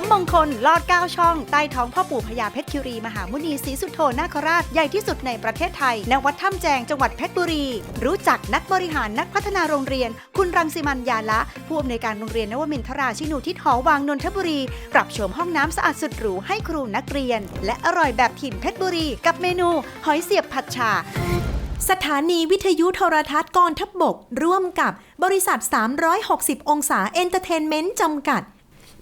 มมงคล ลอดเก้าช่อง ใต้ท้องพ่อปู่พญาเพชรคิรี มหามุนีศรีสุโธนาคราช ใหญ่ที่สุดในประเทศไทยณวัดถ้ำแจงจังหวัดเพชรบุรี รู้จักนักบริหารนักพัฒนาโรงเรียน คุณรังสิมันยาละ ผู้อำนวยการโรงเรียนนวมินทราชินูทิศหอวังนนทบุรี ปรับโฉมห้องน้ำสะอาดสุดหรูให้ครูนักเรียน และอร่อยแบบถิ่นเพชรบุรี กับเมนู หอยเสียบผัดฉ่าสถานีวิทยุโทรทัศน์กองทัพบบก ร่วมกับบริษัท 360 องศาเอนเตอร์เทนเมนต์จำกัด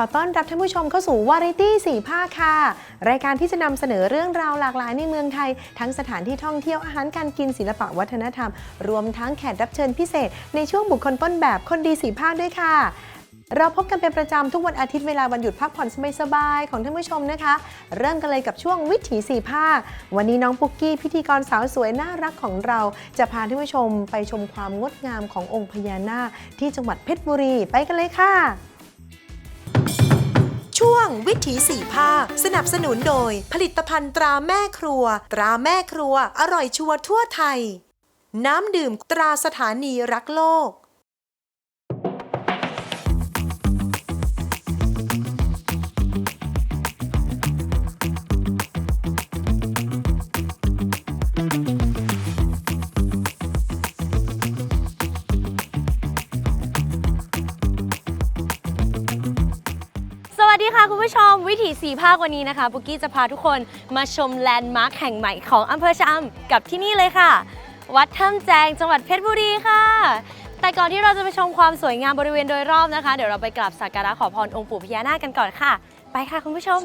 อต้อนรับท่านผู้ชมเข้าสู่วาไรตี้สีภาคค่ะ รายการที่จะนำเสนอเรื่องราวหลากหลายในเมืองไทย ทั้งสถานที่ท่องเที่ยวอาหารการกินศิลปะวัฒนธรรม รวมทั้งแขกรับเชิญพิเศษ ในช่วงบุคคลต้นแบบคนดีสีภาคด้วยค่ะเราพบกันเป็นประจำทุกวันอาทิตย์เวลาวันหยุดพักผ่อนสบายๆของท่านผู้ชมนะคะ เริ่มกันเลยกับช่วงวิถีสีภาวันนี้น้องปุกกี้พิธีกรสาวสวยน่ารักของเรา จะพาท่านผู้ชมไปชมความงดงามขององค์พญานาคที่จังหวัดเพชรบุรีไปกันเลยค่ะ ช่วงวิถีสี่ภาคสนับสนุนโดย ผลิตภัณฑ์ตราแม่ครัว ตราแม่ครัว อร่อยชัวร์ทั่วไทย น้ำดื่มตราสถานีรักโลก ผู้ชมวิถีสีภาควันนี้นะคะปุกกี้จะพาทุกคนมาชมแลนด์มาร์คแห่งใหม่ของอำเภอชะอำกับที่นี่เลยค่ะ วัดถ้ำแจงจังหวัดเพชรบุรีค่ะ แต่ก่อนที่เราจะไปชมความสวยงามบริเวณโดยรอบนะคะ เดี๋ยวเราไปกราบสักการะขอพรองค์ปู่พญานาคกันก่อนค่ะ ไปค่ะคุณผู้ชม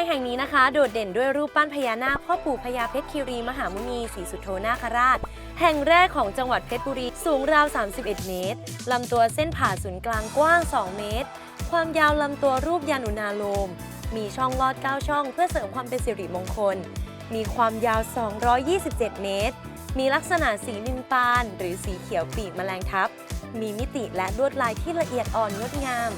งแห่งนี้นะคะ โดดเด่นด้วยรูปปั้นพญานาคพ่อปู่พญาเพชรคีรีมหามุนีศรีสุโธนาคราช แห่งแรกของจังหวัดเพชรบุรี สูงราว 31 เมตร ลำตัวเส้นผ่าศูนย์กลางกว้าง 2 เมตร ความยาวลำตัวรูปยานุนาโลม มีช่องลอด 9 ช่อง เพื่อเสริมความเป็นสิริมงคล มีความยาว 227 เมตร มีลักษณะสีนินปาน หรือสีเขียวปีกแมลงทับ มีมิติและลวดลายที่ละเอียดอ่อนงดงาม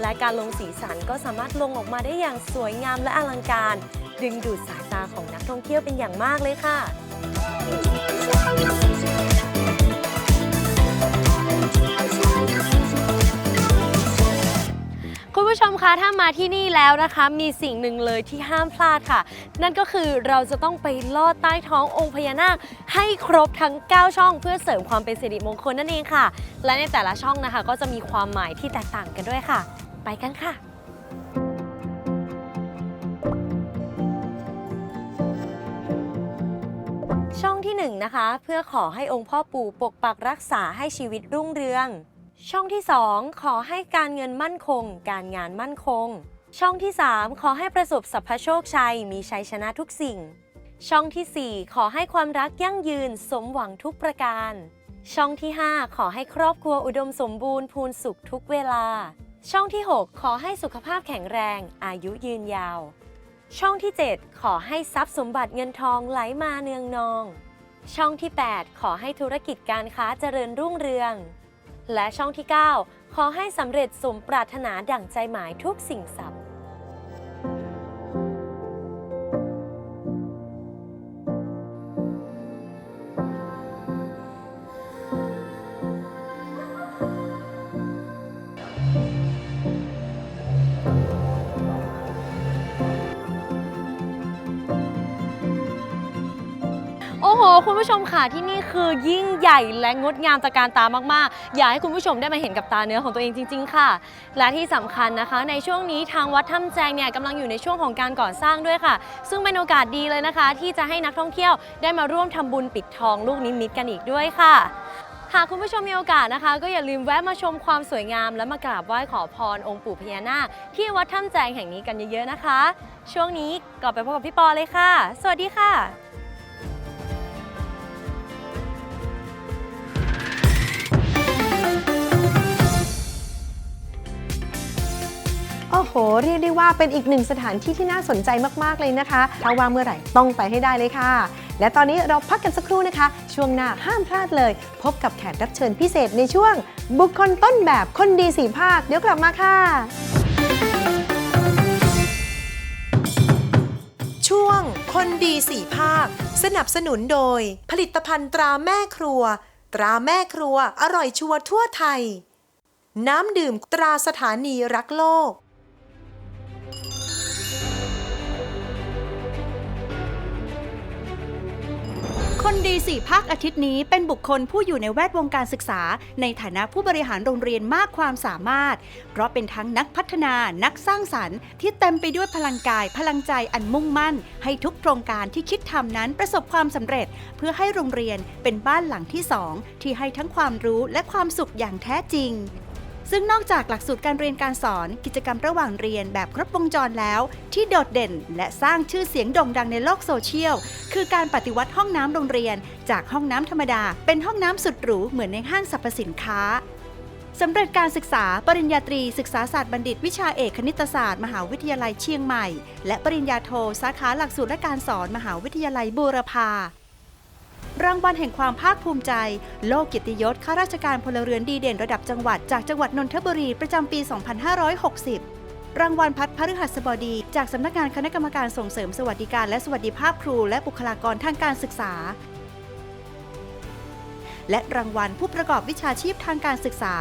และการลงสีสันก็สามารถลงออกมาได้อย่างสวยงามและอลังการ ดึงดูดสายตาของนักท่องเที่ยวเป็นอย่างมากเลยค่ะคุณผู้ชมคะถ้ามาที่นี่แล้วนะคะ มีสิ่งหนึ่งเลยที่ห้ามพลาดค่ะ นั่นก็คือเราจะต้องไปลอดใต้ท้ององค์พญานาค ให้ครบทั้ง 9 ช่องเพื่อเสริมความเป็นสิริมงคลนั่นเองค่ะ และในแต่ละช่องนะคะ ก็จะมีความหมายที่แตกต่างกันด้วยค่ะ ไปกันค่ะ ช่องที่1นนะคะ เพื่อขอให้องค์พ่อปู่ปกปักรักษาให้ชีวิตรุ่งเรือง ช่องที่ 2 ขอให้การเงินมั่นคง การงานมั่นคง ช่องที่ 3 ขอให้ประสบสัพพโชคชัย มีชัยชนะทุกสิ่ง ช่องทีสี่4 ขอให้ความรักยั่งยืน สมหวังทุกประการ ช่องที่ 5 ขอให้ครอบครัวอุดมสมบูรณ์พูนสุขทุกเวลา ช่องที่ 6 ขอให้สุขภาพแข็งแรง อายุยืนยาว ช่องที่ 7 ขอให้ทรัพย์สมบัติเงินทองไหลมาเนืองนอง ช่องที่ 8 ขอให้ธุรกิจการค้าเจริญรุ่งเรือง และช่องที่ 9 ขอให้สำเร็จสมปรารถนาดั่งใจหมายทุกสิ่ง ทรัพย์คุณผู้ชมค่ะที่นี่คือยิ่งใหญ่และงดงามตระการตามากๆ อยากให้คุณผู้ชมได้มาเห็นกับตาเนื้อของตัวเองจริง ๆ ค่ะ และที่สำคัญนะคะ ในช่วงนี้ทางวัดถ้ำแจงเนี่ยกำลังอยู่ในช่วงของการก่อสร้างด้วยค่ะ ซึ่งเป็นโอกาสดีเลยนะคะ ที่จะให้นักท่องเที่ยวได้มาร่วมทำบุญปิดทองลูกนิมิตกันอีกด้วยค่ะหากคุณผู้ชมมีโอกาสนะคะ ก็อย่าลืมแวะมาชมความสวยงาม และมากราบไหว้ขอพรองค์ปู่พญานาคที่วัดถ้ำแจงแห่งนี้กันเยอะๆนะคะ ช่วงนี้กลับไปพบกับพี่ปอเลยค่ะ สวัสดีค่ะ โอ้โห เรียกได้ว่าเป็นอีกหนึ่งสถานที่ที่น่าสนใจมาก ๆ เลยนะคะ ถ้าว่างเมื่อไหร่ต้องไปให้ได้เลยค่ะ และตอนนี้เราพักกันสักครู่นะคะ ช่วงหน้าห้ามพลาดเลย พบกับแขกรับเชิญพิเศษในช่วง บุคคลต้นแบบคนดีสีภาค เดี๋ยวกลับมาค่ะ ช่วงคนดีสี่ภาค สนับสนุนโดย ผลิตภัณฑ์ตราแม่ครัว ตราแม่ครัวอร่อยชัวร์ทั่วไทย น้ำดื่มตราสถานีรักโลก คนดีสี่ภาคอาทิตย์นี้เป็นบุคคลผู้อยู่ในแวดวงการศึกษา ในฐานะผู้บริหารโรงเรียนมากความสามารถ เพราะเป็นทั้งนักพัฒนานักสร้างสรรค์ ที่เต็มไปด้วยพลังกาย พลังใจอันมุ่งมั่น ให้ทุกโครงการที่คิดทำนั้นประสบความสำเร็จ เพื่อให้โรงเรียนเป็นบ้านหลังที่สองที่ให้ทั้งความรู้และความสุขอย่างแท้จริง ซึ่งนอกจากหลักสูตรการเรียนการสอนกิจกรรมระหว่างเรียนแบบครบวงจรแล้ว ที่โดดเด่นและสร้างชื่อเสียงโด่งดังในโลกโซเชียล คือการปฏิวัติห้องน้ำโรงเรียน จากห้องน้ำธรรมดา เป็นห้องน้ำสุดหรูเหมือนในห้างสรรพสินค้าสำเร็จการศึกษาปริญญาตรีศึกษาศาสตร์บัณฑิตวิชาเอกคณิตศาสตร์ มหาวิทยาลัยเชียงใหม่ และปริญญาโทสาขาหลักสูตรและการสอนมหาวิทยาลัยบูรพา รางวัลแห่งความภาคภูมิใจ โลกเกียรติยศข้าราชการพลเรือนดีเด่นระดับจังหวัดจากจังหวัดนนทบุรีประจำปี 2560รางวัลพัดพฤหัสบดี จากสำนักงานคณะกรรมการส่งเสริมสวัสดิการและสวัสดิภาพครูและบุคลากรทางการศึกษา และรางวัลผู้ประกอบวิชาชีพทางการศึกษา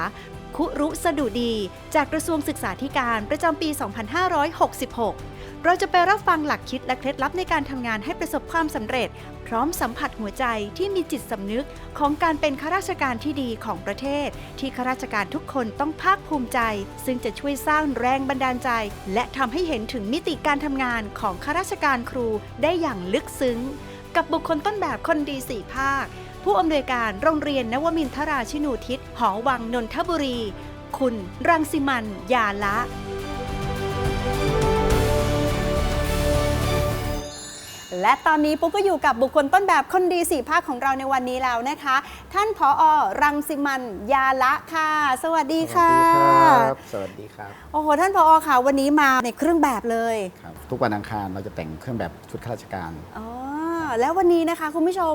คุรุสดุดี จากกระทรวงศึกษาธิการประจำปี 2566 เราจะไปรับฟังหลักคิดและเคล็ดลับในการทำงานให้ประสบความสำเร็จ พร้อมสัมผัสหัวใจที่มีจิตสำนึกของการเป็นข้าราชการที่ดีของประเทศ ที่ข้าราชการทุกคนต้องภาคภูมิใจ ซึ่งจะช่วยสร้างแรงบันดาลใจ และทำให้เห็นถึงมิติการทำงานของข้าราชการครูได้อย่างลึกซึ้ง กับบุคคลต้นแบบคนดีสี่ภาค ผู้อำนวยการโรงเรียนนวมินทราชินูทิศ หอวังนนทบุรี คุณรังสิมันยาละและตอนนี้ปุ๊กก็อยู่กับบุคคลต้นแบบคนดีสี่ภาคของเราในวันนี้แล้วนะคะ ท่านผออรังสิมันยาละค่ะ สวัสดีค่ะ สวัสดีครับสวัสดีครับโอ้โห ท่านผออค่ะ วันนี้มาในเครื่องแบบเลยครับทุกวันอังคารเราจะแต่งเครื่องแบบชุดข้าราชการ อ๋อ แล้ววันนี้นะคะคุณผู้ชม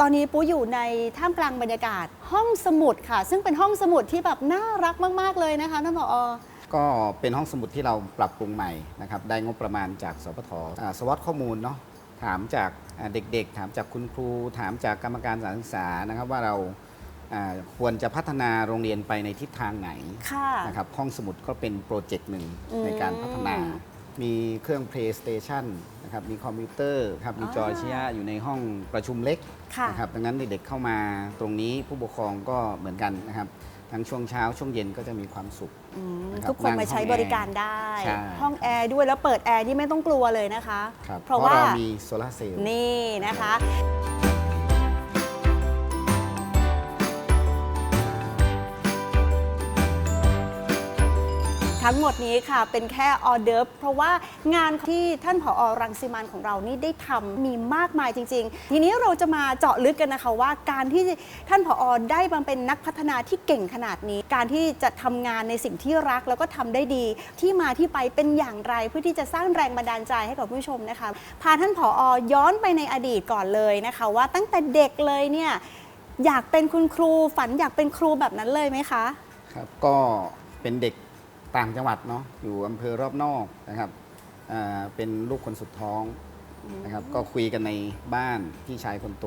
ตอนนี้ปุ๊อยู่ในท่ามกลางบรรยากาศห้องสมุดค่ะ ซึ่งเป็นห้องสมุดที่แบบน่ารักมาก ๆ เลยนะคะท่านผอก็เป็นห้องสมุดที่เราปรับปรุงใหม่นะครับได้งบประมาณจากสปทอ่าสวอตข้อมูลเนาะถามจากอ่าเด็กๆ ถามจากคุณครู ถามจากกรรมการสถานศึกษานะครับว่าเราอ่าควรจะพัฒนาโรงเรียนไปในทิศทางไหนค่ะนะครับห้องสมุดก็เป็นโปรเจกต์หนึ่งอืมในการพัฒนา มีเครื่อง PlayStation นะครับมีคอมพิวเตอร์ครับมีจออ่าเชียอยู่ในห้องประชุมเล็กค่ะนะครับดังนั้นเด็กๆเข้ามาตรงนี้ผู้ปกครองก็เหมือนกันนะครับทั้งช่วงเช้าช่วงเย็นก็จะมีความสุข อืมนะครับทุกคนมาใช้บริการได้ ใช่ ห้องแอร์ด้วยแล้วเปิดแอร์นี่ไม่ต้องกลัวเลยนะคะ ครับเพเพราะราะว่าเรามีโซลาร์เซลล์ นี่นะคะ ทั้งหมดนี้ค่ะ เป็นแค่ออเดิร์ฟเพราะว่างานที่ท่านผออรังสิมันของเรานี่ได้ทำมีมากมายจริง ๆ ทีนี้เราจะมาเจาะลึกกันนะคะว่าการที่ท่านผออได้มาเป็นนักพัฒนาที่เก่งขนาดนี้ การที่จะทำงานในสิ่งที่รักแล้วก็ทำได้ดี ที่มาที่ไปเป็นอย่างไรเพื่อที่จะสร้างแรงบันดาลใจให้กับผู้ชมนะคะ พาท่านผออย้อนไปในอดีตก่อนเลยนะคะ ว่าตั้งแต่เด็กเลยเนี่ยอยากเป็นคุณครูฝันอยากเป็นครูแบบนั้นเลยไหมคะ ครับก็เป็นเด็ก ต่างจังหวัดเนาะอยู่อำเภอรอบนอกนะครับอ่าเป็นลูกคนสุดท้องนะครับก็คุยกันในบ้านพี่ชายคนโต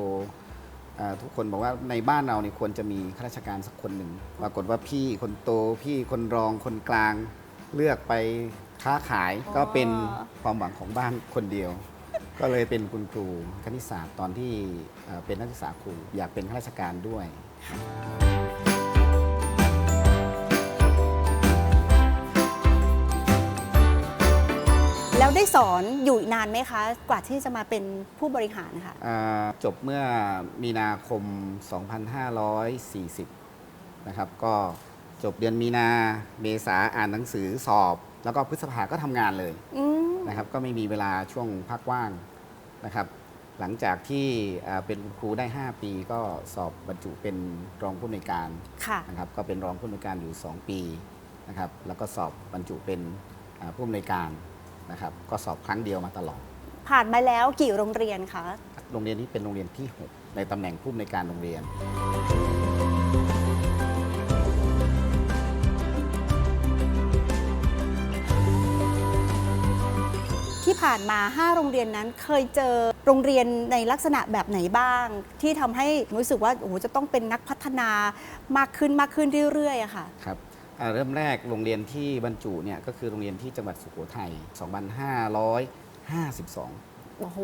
อ่าทุกคนบอกว่าในบ้านเราเนี่ยควรจะมีข้าราชการสักคนหนึ่งปรากฏว่าพี่คนโตพี่คนรองคนกลางเลือกไปค้าขายก็เป็นความหวังของบ้านคนเดียว ก็เลยเป็นคุณครูคณิตศาสตร์ตอนที่เอ่อเป็นนักศึกษาครูอยากเป็นข้าราชการด้วย แล้วได้สอนอยู่นานไหมคะ กว่าที่จะมาเป็นผู้บริหารค่ะอ่าจบเมื่อมีนาคม 2540 นะครับ ก็จบเดือนมีนาเมษาอ่านหนังสือสอบ แล้วก็พฤษภาก็ทำงานเลยอืมนะครับก็ไม่มีเวลาช่วงพักว่างนะครับ หลังจากที่อ่าเป็นคุณครูได้ 5 ปีก็สอบบรรจุเป็นรองผู้อำนวยการ ค่ะ นะครับก็เป็นรองผู้อำนวยการอยู่ 2 ปีนะครับแล้วก็สอบบรรจุเป็นอ่าผู้อำนวยการ นะครับ ก็สอบครั้งเดียวมาตลอด ผ่านมาแล้วกี่โรงเรียนคะ โรงเรียนนี้เป็นโรงเรียนที่ 6 ในตำแหน่งผู้อำนวยการโรงเรียน ที่ผ่านมา 5 โรงเรียนนั้นเคยเจอโรงเรียนในลักษณะแบบไหนบ้าง ที่ทำให้รู้สึกว่าโอ้โหจะต้องเป็นนักพัฒนามากขึ้นมากขึ้นเรื่อยๆอะค่ะ ครับอ่า เริ่มแรกโรงเรียนที่บรรจุเนี่ยก็คือโรงเรียนที่จังหวัดสุโขทัย 2552 โอ้โห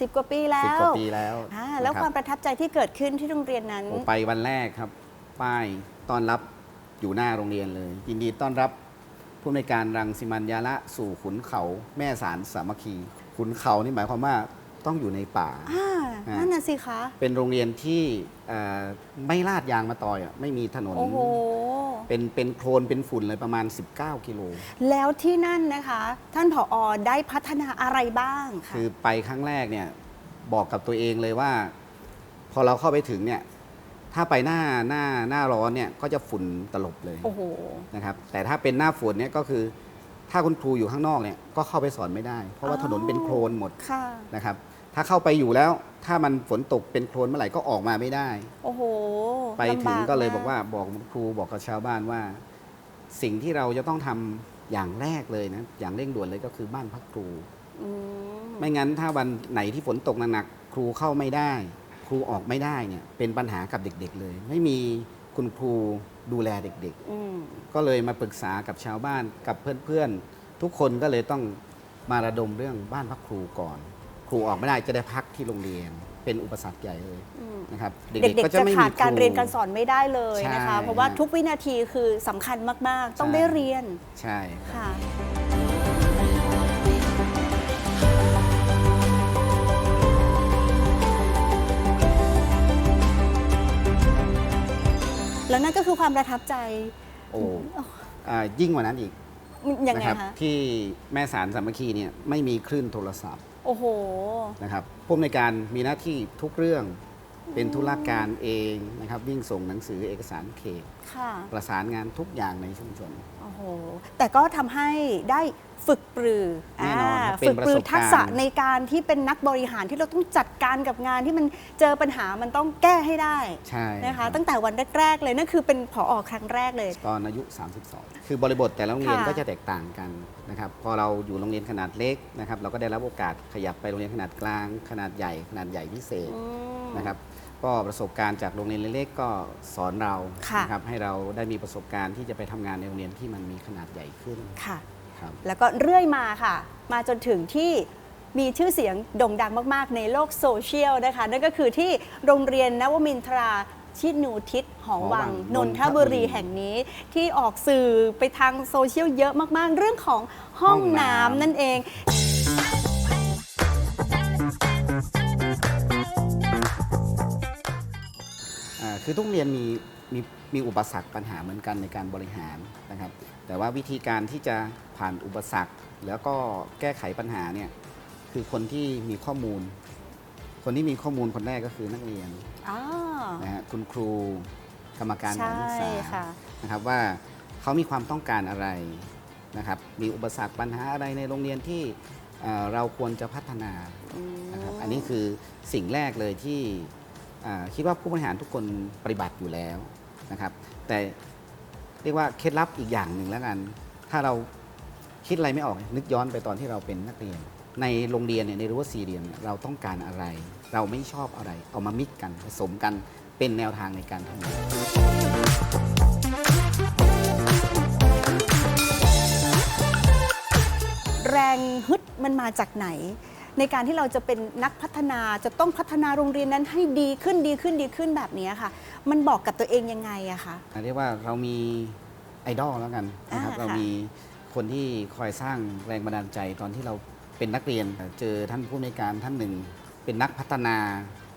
สิบกว่าปีแล้สิบวกว่าปีแล้วอ่าแล้วนะความประทับใจที่เกิดขึ้นที่โรงเรียนนั้นโอ้ไปวันแรกครับ ป้ายต้อนรับอยู่หน้าโรงเรียนเลย ยินดีต้อนรับผู้อำนวยการรังสิมันยาละสู่ขุนเขาแม่สารสามัคคี ขุนเขานี่หมายความว่า ต้องอยู่ในป่า อ่าอ่านั่ นั่นน่ะสิคะ เป็นโรงเรียนที่เอ่อไม่ลาดยางมาตอยอะไม่มีถนน โอ้โห เป็นเป็นโคลนเป็นฝุ่นเลยประมาณ 19 กิโล แล้วที่นั่นนะคะ ท่านผออได้พัฒนาอะไรบ้างคะคือไปครั้งแรกเนี่ยบอกกับตัวเองเลยว่า พอเราเข้าไปถึงเนี่ยถ้าไปหน้าหน้าหน้าร้อนเนี่ยก็จะฝุ่นตลบเลยโอ้โห นะครับแต่ถ้าเป็นหน้าฝนเนี่ยก็คือ ถ้าคุณครูอยู่ข้างนอกเนี่ยก็เข้าไปสอนไม่ได้ เพราะว่าอ๋อถนนเป็นโคลนหมดค่ะ นะครับ ถ้าเข้าไปอยู่แล้วถ้ามันฝนตกเป็นโคลนเมื่อไหร่ก็ออกมาไม่ได้ โอ้โหไปถึงำบก็เลยมบอกว่าบอกคุณครูบอกกับชาวบ้านว่า สิ่งที่เราจะต้องทำอย่างแรกเลยนะอย่างเร่งด่วนเลยก็คือบ้านพักครู อืมไม่งั้นถ้าวันไหนที่ฝนตกหนักๆครูเข้าไม่ได้ ครูออกไม่ได้เนี่ยเป็นปัญหากับเด็กๆเลย ไม่มีคุณครู ดูแลเด็กอืมๆ ก็เลยมาปรึกษากับชาวบ้านกับเพื่อนๆ ทุกคนก็เลยต้องมาระดมเรื่องบ้านพักครูก่อน ครูออกไม่ได้จะได้พักที่โรงเรียน เป็นอุปสรรคใหญ่เลยอืม นะครับเด็เด็กกๆก็ๆจะจะไม่ขามีดการค เรียนการสอนไม่ได้เลยนะคะ ใช่เพราะว่าทุกวินาทีคือสำคัญมาก ๆ ต้องใช่ ได้เรียนใช่ครับค่ะ แล้วนั่นก็คือความประทับใจ โอ้อ่ายิ่งกว่านั้นอีกยังนะไงครับคะที่แม่สารสามัคคีเนี่ยไม่มีคลื่นโทรศัพท์โอ้โห นะครับผู้อำนวยการมีหน้าที่ทุกเรื่อง เป็นธุรการเองนะครับวิ่งส่งหนังสือเอกสารเขตค่ะประสานงานทุกอย่างในชุมชน โอ้โห แต่ก็ทำให้ได้ฝึกปรือแน่นอนครับาเป็นฝึกปรือประสบการณ์ ทักษะในการที่เป็นนักบริหารที่เราต้องจัดการกับงานที่มันเจอปัญหามันต้องแก้ให้ได้ใช่นะคะ รับตั้งแต่วันแรก ๆ เลยนั่นคือเป็นผออครั้งแรกเลย ตอนอายุ 32 คือบริบทแต่ละโรงเรียนค่ะ ก็จะแตกต่างกันนะครับพอเราอยู่โรงเรียนขนาดเล็กนะครับเราก็ได้รับโอกาสขยับไปโรงเรียนขนาดกลาง ขนาดใหญ่ขนาดใหญ่พิเศษ อืม นะครับก็ประสบการณ์จากโรงเรียนเล็กๆก็สอนเราค่ะนะครับให้เราได้มีประสบการณ์ที่จะไปทำงานในโรงเรียนที่มันมีขนาดใหญ่ขึ้นค่ะ ครับ แล้วก็เรื่อยมาค่ะ มาจนถึงที่มีชื่อเสียงโด่งดังมาก ๆ ในโลกโซเชียลนะคะ นั่นก็คือที่โรงเรียนนวมินทราชินูทิศหอวัง หอวังนนทบุรีนนทบุรีแห่งนี้ที่ออกสื่อไปทางโซเชียลเยอะมาก ๆ เรื่องของห้องห้องน้ำ น้ำนั่นเอง คือทุกโรงเรียนมีมีมีอุปสรรคปัญหาเหมือนกันในการบริหารนะครับ แต่ว่าวิธีการที่จะผ่านอุปสรรค แล้วก็แก้ไขปัญหาเนี่ยคือคนที่มีข้อมูล คนที่มีข้อมูลคนแรกก็คือนักเรียนอ๋อ นะฮะคุณครูกรรมการใช่การศึกษาค่ะ นะครับว่าเขามีความต้องการอะไรนะครับ มีอุปสรรคปัญหาอะไรในโรงเรียนที่เอ่อเราควรจะพัฒนา อืม นะครับอันนี้คือสิ่งแรกเลยที่อ่า คิดว่าผู้บริหารทุกคนปฏิบัติอยู่แล้วนะครับ แต่เรียกว่าเคล็ดลับอีกอย่างหนึ่งแล้วกัน ถ้าเราคิดอะไรไม่ออกนึกย้อนไปตอนที่เราเป็นนักเรียน ในโรงเรียนเนี่ยในรั้วสี่เหลี่ยมเนี่ยเราต้องการอะไร เราไม่ชอบอะไร เอามามิกกันผสมกันเป็นแนวทางในการทำงานแรงฮึดมันมาจากไหน ในการที่เราจะเป็นนักพัฒนาจะต้องพัฒนาโรงเรียนนั้นให้ดีขึ้นดีขึ้นดีขึ้นแบบนี้ค่ะ มันบอกกับตัวเองยังไงอะคะเรียกว่าเรามีไอดอลแล้วกันนะครับอ่าเราค่ะมีคนที่คอยสร้างแรงบันดาลใจตอนที่เราเป็นนักเรียน เจอท่านผู้ในวยการท่านหนึ่ง เป็นนักพัฒนา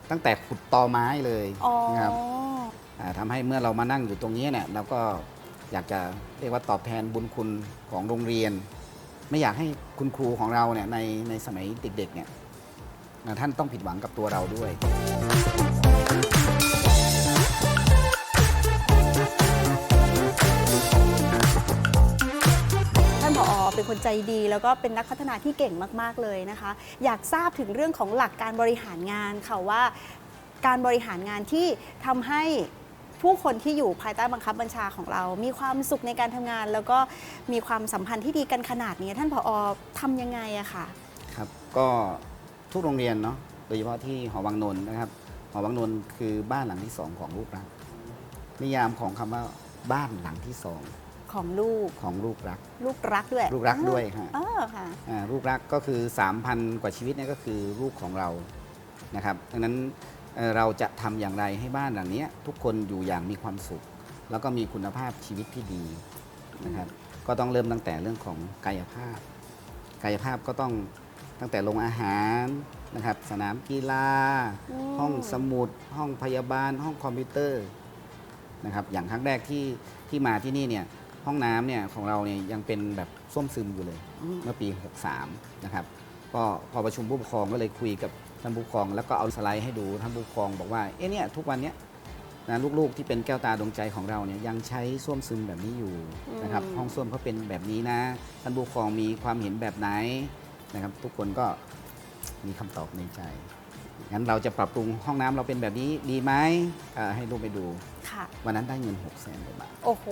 ตั้งแต่ขุดตอไม้เลยอ๋อนะครับาทำให้เมื่อเรามานั่งอยู่ตรงนี้เนี่ยเราก็อยากจะเรียกว่าตอบแทนบุญคุณของโรงเรียน ไม่อยากให้คุณครูของเราเนี่ยในในสมัยเด็กๆเนี่ยท่านต้องผิดหวังกับตัวเราด้วย ท่านผอเป็นคนใจดีแล้วก็เป็นนักพัฒนาที่เก่งมากๆเลยนะคะ อยากทราบถึงเรื่องของหลักการบริหารงานค่ะว่า การบริหารงานที่ทำให้ ผู้คนที่อยู่ภายใต้บังคับบัญชาของเรา มีความสุขในการทำงาน แล้วก็มีความสัมพันธ์ที่ดีกันขนาดนี้ ท่านผอทำยังไงอะค่ะครับ ก็ทุกโรงเรียนเนาะโดยเฉพาะที่หอวังนนท์นะครับ หอวังนนท์คือบ้านหลังที่สองของลูกรักนิยามของคำว่าบ้านหลังที่สองของลูกของลูกรัก ลูกรักด้วย ลูกรักด้วยฮะเออค่ะอ่าลูกรักก็คือ 3,000 กว่าชีวิตเนี่ยก็คือลูกของเรานะครับดังนั้น เอ่อเราจะทำอย่างไรให้บ้านหลังเนี้ยทุกคนอยู่อย่างมีความสุข แล้วก็มีคุณภาพชีวิตที่ดีนะครับก็ต้องเริ่มตั้งแต่เรื่องของกายภาพ กายภาพก็ต้องตั้งแต่โรงอาหารนะครับ สนามกีฬาอืมห้องสมุด ห้องพยาบาล ห้องคอมพิวเตอร์นะครับอย่างครั้งแรกที่ที่มาที่นี่เนี่ยห้องน้ำเนี่ยของเราเนี่ยยังเป็นแบบส้วมซึมอยู่เลยเมื่อปี 63 นะครับก็พอประชุมผู้ปกครองก็เลยคุยกับ ท่านผู้ปกครองแล้วก็เอาสไลด์ให้ดูท่านผู้ปกครองบอกว่าเอ๊ะเนี่ยทุกวันเนี้ยนะลูกๆที่เป็นแก้วตาดวงใจของเราเนี่ยยังใช้ส้วมซึมแบบนี้อยู่นะครับอืมห้องส้วมเขาเป็นแบบนี้นะ ท่านผู้ปกครองมีความเห็นแบบไหนนะครับ ทุกคนก็มีคำตอบในใจ งั้นเราจะปรับปรุงห้องน้ำเราเป็นแบบนี้ดีไหมอ่าให้ลูกไปดู ค่ะ วันนั้นได้เงิน6 0 0 0 0 0กว่าบาท โอ้โห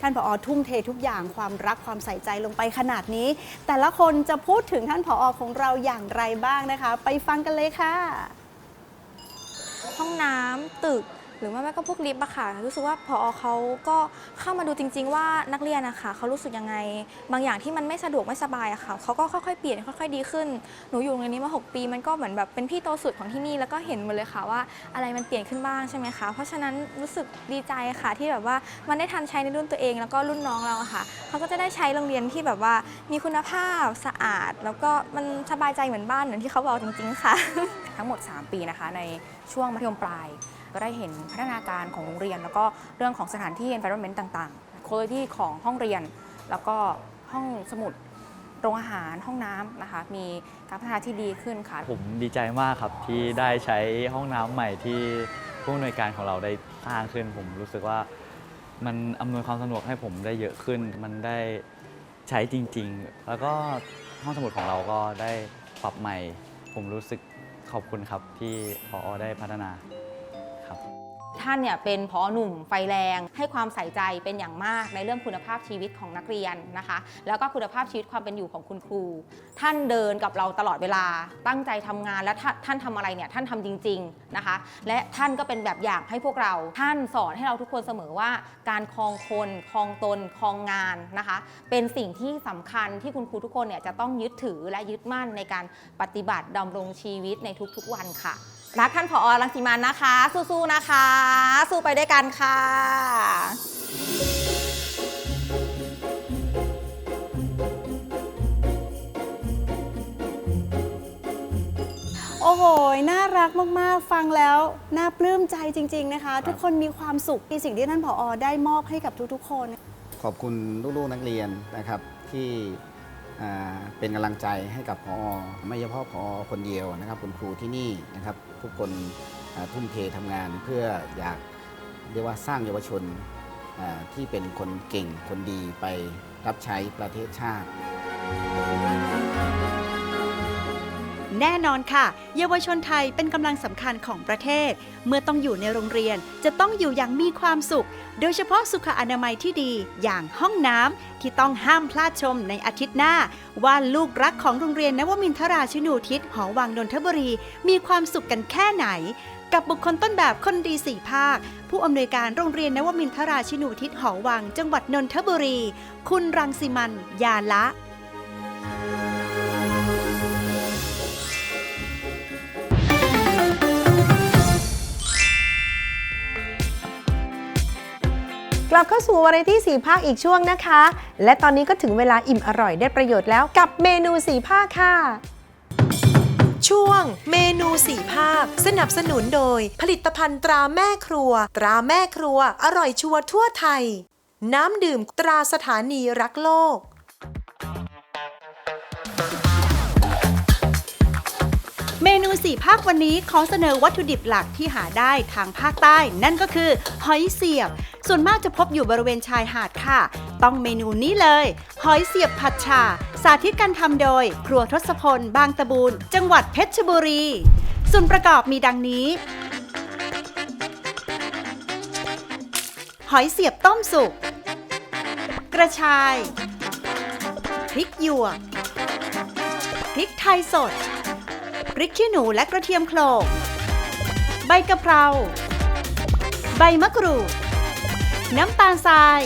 ท่านผอทุ่มเททุกอย่างความรักความใส่ใจลงไปขนาดนี้ แต่ละคนจะพูดถึงท่านผอของเราอย่างไรบ้างนะคะ ไปฟังกันเลยค่ะ ห้องน้ำตึก หรือว่าแม่ก็พวกลิฟต์อะค่ะ รู้สึกว่าพอเขาก็เข้ามาดูจริง ๆ ว่านักเรียนอะค่ะเขารู้สึกยังไง บางอย่างที่มันไม่สะดวกไม่สบายอะค่ะเขาก็ค่อยๆเปลี่ยนค่อยๆดีขึ้นหนูอยู่โรงเรียนนี้มา 6 ปีมันก็เหมือนแบบเป็นพี่โตสุดของที่นี่แล้วก็เห็นหมดเลยค่ะว่าอะไรมันเปลี่ยนขึ้นบ้างใช่ไหมคะเพราะฉะนั้นรู้สึกดีใจค่ะที่แบบว่ามันได้ทันใช้ในรุ่นตัวเอง แล้วก็รุ่นน้องเราอะค่ะเขาก็จะได้ใช้โรงเรียนที่แบบว่ามีคุณภาพสะอาด แล้วก็มันสบายใจเหมือนบ้านเหมือนที่เขาบอกจริง ๆ ค่ะ ทั้งหมด 3 ปีนะคะในช่วงมัธยมปลาย ก็ได้เห็นพัฒนาการของโรงเรียน แล้วก็เรื่องของสถานที่ environment ต่างๆ quality ของห้องเรียน แล้วก็ห้องสมุดโรงอาหารห้องน้ำนะคะ มีการพัฒนาที่ดีขึ้นค่ะ ผมดีใจมากครับที่ได้ใช้ห้องน้ำใหม่ที่ผู้อำนวยการของเราได้สร้างขึ้น ผมรู้สึกว่ามันอำนวยความสะดวกให้ผมได้เยอะขึ้น มันได้ใช้จริง ๆ แล้วก็ห้องสมุดของเราก็ได้ปรับใหม่ ผมรู้สึกขอบคุณครับที่พอได้พัฒนา ครับ ท่านเนี่ยเป็นพอหนุ่มไฟแรง ให้ความใส่ใจเป็นอย่างมากในเรื่องคุณภาพชีวิตของนักเรียนนะคะ แล้วก็คุณภาพชีวิตความเป็นอยู่ของคุณครู ท่านเดินกับเราตลอดเวลาตั้งใจทำงานและท่านท่านทำอะไรเนี่ยท่านทำจริง ๆนะคะ และท่านก็เป็นแบบอย่างให้พวกเรา ท่านสอนให้เราทุกคนเสมอว่า การคลองคนคลองตนคลองงานนะคะ เป็นสิ่งที่สำคัญที่คุณครูทุกคนเนี่ยจะต้องยึดถือและยึดมั่นในการปฏิบัติดำรงชีวิตในทุกๆวันค่ะ รักท่านผอรังสีมันนะคะ สู้ๆนะคะ สู้ไปด้วยกันค่ะโอ้โห น่ารักมาก ๆ ฟังแล้ว น่าปลื้มใจจริง ๆ นะคะ ทุกคนมีความสุขในสิ่งที่ท่านผอได้มอบให้กับทุก ๆ คน ขอบคุณลูก ๆ นักเรียนนะครับที่อ่า เป็นกำลังใจให้กับพอไม่เฉพาะพอคนเดียวนะครับคุณครูที่นี่นะครับ ทุกคนทุ่มเททำงานเพื่ออยากเรียกว่าสร้างเยาวชนที่เป็นคนเก่งคนดีไปรับใช้ประเทศชาติ แน่นอนค่ะ เยาวชนไทยเป็นกำลังสำคัญของประเทศ เมื่อต้องอยู่ในโรงเรียนจะต้องอยู่อย่างมีความสุข โดยเฉพาะสุขอนามัยที่ดีอย่างห้องน้ำที่ต้องห้ามพลาดชมในอาทิตย์หน้า ว่าลูกรักของโรงเรียนนวมินทราชินูทิศหอวังนนทบุรี มีความสุขกันแค่ไหน กับบุคคลต้นแบบคนดีสี่ภาค ผู้อำนวยการโรงเรียนนวมินทราชินูทิศหอวัง จังหวัดนนทบุรี คุณรังสิมันยาละ กลับเข้าสู่วาไรตี้สีภาคอีกช่วงนะคะ และตอนนี้ก็ถึงเวลาอิ่มอร่อยได้ประโยชน์แล้วกับเมนูสีภาคค่ะ ช่วง เมนูสีภาค สนับสนุนโดย ผลิตภัณฑ์ตราแม่ครัว ตราแม่ครัว อร่อยชัวร์ทั่วไทย น้ำดื่มตราสถานีรักโลกเมนูสี่ภาควันนี้ขอเสนอวัตถุดิบหลักที่หาได้ทางภาคใต้ นั่นก็คือ หอยเสียบ ส่วนมากจะพบอยู่บริเวณชายหาดค่ะ ต้องเมนูนี้เลย หอยเสียบผัดชา สาธิตการทำโดย ครัวทศพล บางตะบูน จังหวัดเพชรบุรี ส่วนประกอบมีดังนี้ หอยเสียบต้มสุก กระชาย พริกหยวก พริกไทยสด พริกขี้หนูและกระเทียมโขลกใบกะเพรา ใบมะกรูด น้ำตาลทราย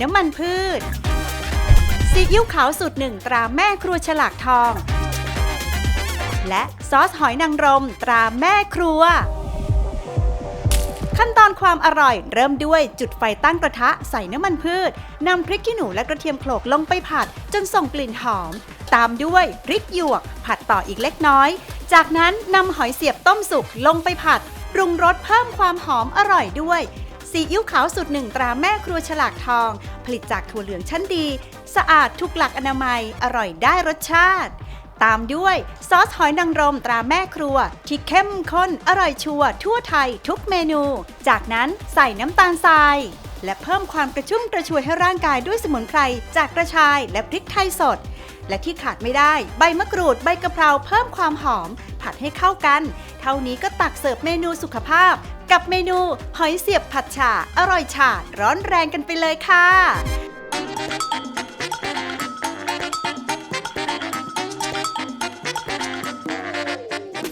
น้ำมันพืช ซีอิ๊วขาวสูตรหนึ่งตราแม่ครัวฉลากทอง และซอสหอยนางรมตราแม่ครัว ขั้นตอนความอร่อยเริ่มด้วยจุดไฟตั้งกระทะใส่น้ำมันพืชนำพริกขี้หนูและกระเทียมโขลกลงไปผัดจนส่งกลิ่นหอม ตามด้วยพริกหยวก ผัดต่ออีกเล็กน้อย จากนั้นนำหอยเสียบต้มสุกลงไปผัดปรุงรสเพิ่มความหอมอร่อยด้วย ซีอิ๊วขาวสูตรหนึ่งตราแม่ครัวฉลากทอง ผลิตจากถั่วเหลืองชั้นดี สะอาดทุกหลักอนามัยอร่อยได้รสชาติ ตามด้วยซอสหอยนางรมตราแม่ครัว ที่เข้มข้นอร่อยชัวร์ทั่วไทยทุกเมนู จากนั้นใส่น้ำตาลทรายและเพิ่มความกระชุ่มกระชวยให้ร่างกายด้วยสมุนไพรจากกระชายและพริกไทยสด และที่ขาดไม่ได้ ใบมะกรูดใบกะเพราเพิ่มความหอม ผัดให้เข้ากัน เท่านี้ก็ตักเสิร์ฟเมนูสุขภาพ กับเมนูหอยเสียบผัดฉ่าอร่อยฉาดร้อนแรงกันไปเลยค่ะ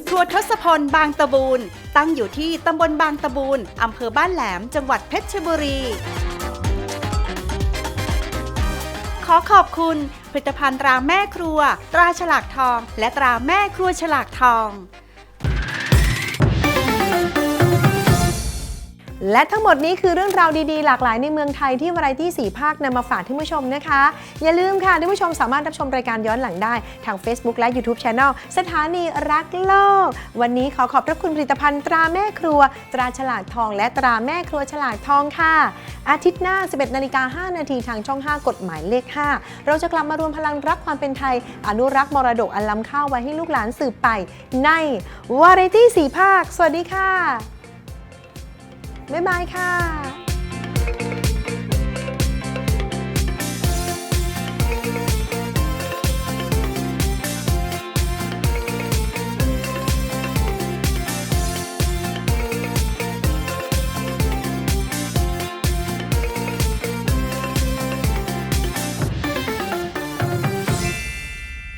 ครัวทศพลบางตะบูนตั้งอยู่ที่ตำบลบางตะบูนอำเภอบ้านแหลม จังหวัดเพชรบุรี ขอขอบคุณ ผลิตภัณฑ์ตราแม่ครัว ตราฉลากทอง และตราแม่ครัวฉลากทอง และทั้งหมดนี้คือเรื่องราวดีๆ หลากหลายในเมืองไทยที่วาไรตี้สีภาคนำมาฝากท่านผู้ชมนะคะ อย่าลืมค่ะท่านผู้ชมสามารถรับชมรายการย้อนหลังได้ ทาง Facebook และ YouTube Channel สถานีรักโลก วันนี้ขอขอบพระคุณผลิตภัณฑ์ตราแม่ครัว ตราฉลากทองและตราแม่ครัวฉลากทองค่ะ อาทิตย์หน้า 11นาฬิกา5นาทีทางช่อง 5 กฎหมายเลข 5 เราจะกลับมารวมพลังรักความเป็นไทย อนุรักษ์มรดกอันล้ำค่าไว้ให้ลูกหลานสืบไป ในวาไรตี้สีภาค สวัสดีค่ะ บ๊ายบายค่ะ